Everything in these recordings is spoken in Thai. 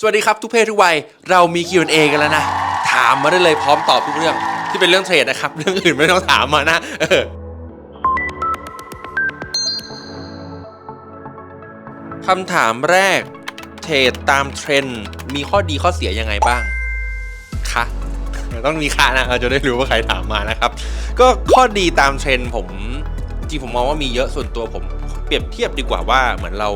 สวัสดีครับ ทุกเพศทุกวัยเรามี Q&A กันแล้วนะ ถามมาได้เลยพร้อมตอบทุกเรื่องที่เป็นเรื่องเทรดนะครับ เรื่องอื่นไม่ต้องถามมานะเออคำถามแรก เทรดตามเทรนด์มีข้อดีข้อเสียยังไงบ้างคะต้องมีค่านะเราจะได้รู้ว่าใครถามมานะครับ ก็ข้อดีตามเทรนด์ผมจริงผมมองว่ามีเยอะส่วนตัวผม เปรียบเทียบดีกว่าว่าเหมือนเรา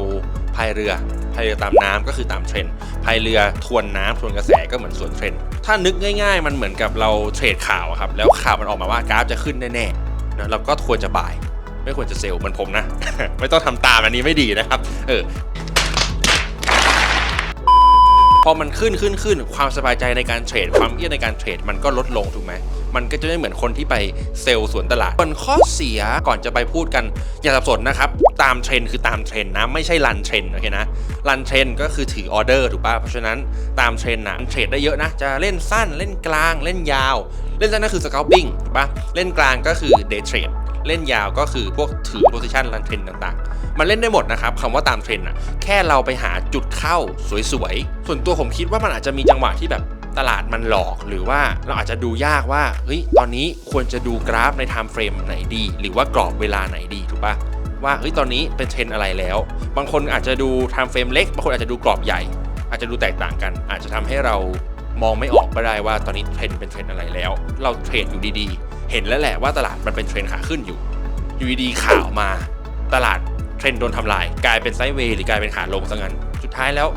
พายเรือ พายเรือตามน้ำก็คือตามเทรนด์พายเรือทวนน้ำทวนกระแสก็เหมือนสวนเทรนด์ถ้านึกง่าย ๆ มันเหมือนกับเราเทรดข่าวครับแล้วข่าวมันออกมาว่ากราฟจะขึ้นแน่ๆนะเราก็ควรจะบ่าย ไม่ควรจะเซลล์เหมือนผมนะ ไม่ต้องทำตามอันนี้ไม่ดีนะครับ เออพอมันขึ้นขึ้นขึ้นความสบายใจในการเทรดความเอี้ยในการเทรดมันก็ลดลงถูกไหมมันก็จะไม่เหมือนคนที่ไปเซลล์สวนตลาดส่วนข้อเสียก่อนจะไปพูดกันอย่าสับสนนะครับ ตามเทรนคือตามเทรนนะ ไม่ใช่รันเทรนโอเคนะรันเทรนก็คือถือออเดอร์ถูกป่ะเพราะฉะนั้นตามเทรนนะเทรดได้เยอะนะ จะเล่นสั้นเล่นกลางเล่นยาว เล่นสั้นก็คือส c า l ปิ้งถูกป่ะเล่นกลางก็คือเดย์เทรดเล่นยาวก็คือพวกถือโพซิชันรันเทรนต่างๆ มันเล่นได้หมดนะครับคำว่าตามเทรนอะแค่เราไปหาจุดเข้าสวยๆ ส่วนตัวผมคิดว่ามันอาจจะมีจังหวะที่แบบตลาดมันหลอกหรือว่าเราอาจจะดูยากว่าเฮ้ยตอนนี้ควรจะดูกราฟในไทม์เฟรมไหนดี หรือว่ากรอบเวลาไหนดีถูกปะ ว่าเฮ้ยตอนนี้เป็นเทรนอะไรแล้ว บางคนอาจจะดูไทม์เฟรมเล็ก บางคนอาจจะดูกรอบใหญ่ อาจจะดูแตกต่างกัน อาจจะทำให้เรามองไม่ออกก็ได้ว่าตอนนี้เทรนเป็นเทรนอะไรแล้ว เราเทรดอยู่ดีๆ เห็นแล้วแหละว่าตลาดมันเป็นเทรนขาขึ้นอยู่ อยู่ดีๆข่าวมา ตลาดเทรนโดนทำลาย กลายเป็นไซด์เวย์หรือกลายเป็นขาลงซะงั้น สุดท้ายแล้ว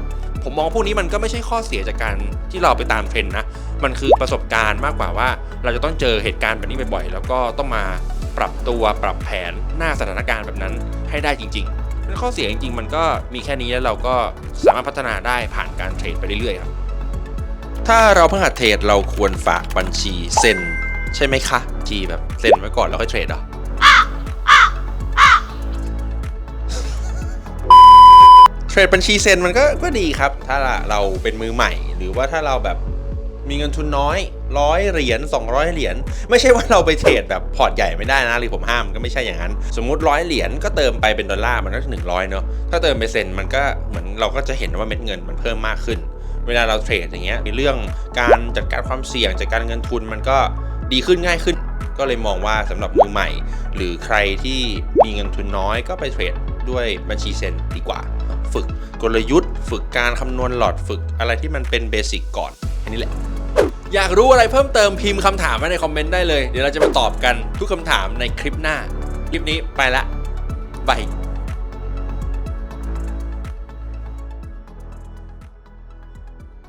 ผมมองพวกนี้มันก็ไม่ใช่ข้อเสียจากการที่เราไปตามเทรนนะ มันคือประสบการณ์มากกว่าว่า เราจะต้องเจอเหตุการณ์แบบนี้บ่อยๆ แล้วก็ต้องมา ปรับตัวปรับแผนหน้าสถานการณ์แบบนั้นให้ได้จริงๆเป็นข้อเสียจริงๆ มันก็มีแค่นี้แล้วเราก็สามารถพัฒนาได้ผ่านการเทรดไปเรื่อยๆครับถ้าเราเพิ่งหัดเทรดเราควรฝากบัญชีเซ็นใช่ไหมคะจีแบบเซ็นไว้ก่อนแล้วค่อยเทรดเหรอเทรดบัญชีเซ็นมันก็ก็ดีครับ ถ้าเราเป็นมือใหม่ หรือว่าถ้าเราแบบ มีเงินทุนน้อยร้อยเหรียญ200 เหรียญไม่ใช่ว่าเราไปเทรดแบบพอร์ตใหญ่ไม่ได้นะหรือผมห้ามก็ไม่ใช่อย่างนั้น สมมุติร้อยเหรียญก็เติมไปเป็นดอลลาร์มันก็หนึ่งร้อยเนาะถ้าเติมไปเซนมันก็เหมือนเราก็จะเห็นว่าเม็ดเงินมันเพิ่มมากขึ้น เวลาเราเทรดอย่างเงี้ยในเรื่องการจัดการความเสี่ยงจัดการเงินทุนมันก็ดีขึ้นง่ายขึ้น ก็เลยมองว่าสำหรับมือใหม่ หรือใครที่มีเงินทุนน้อยก็ไปเทรดด้วยบัญชีเซนดีกว่า ฝึกกลยุทธ์ ฝึกการคำนวณหลอดฝึกอะไรที่มันเป็นเบสิกก่อนแค่นี้แหละ อยากรู้อะไรเพิ่มเติมพิมพ์คำถามไว้ในคอมเมนต์ได้เลย เดี๋ยวเราจะมาตอบกันทุกคำถามในคลิปหน้า คลิปนี้ไปละบาย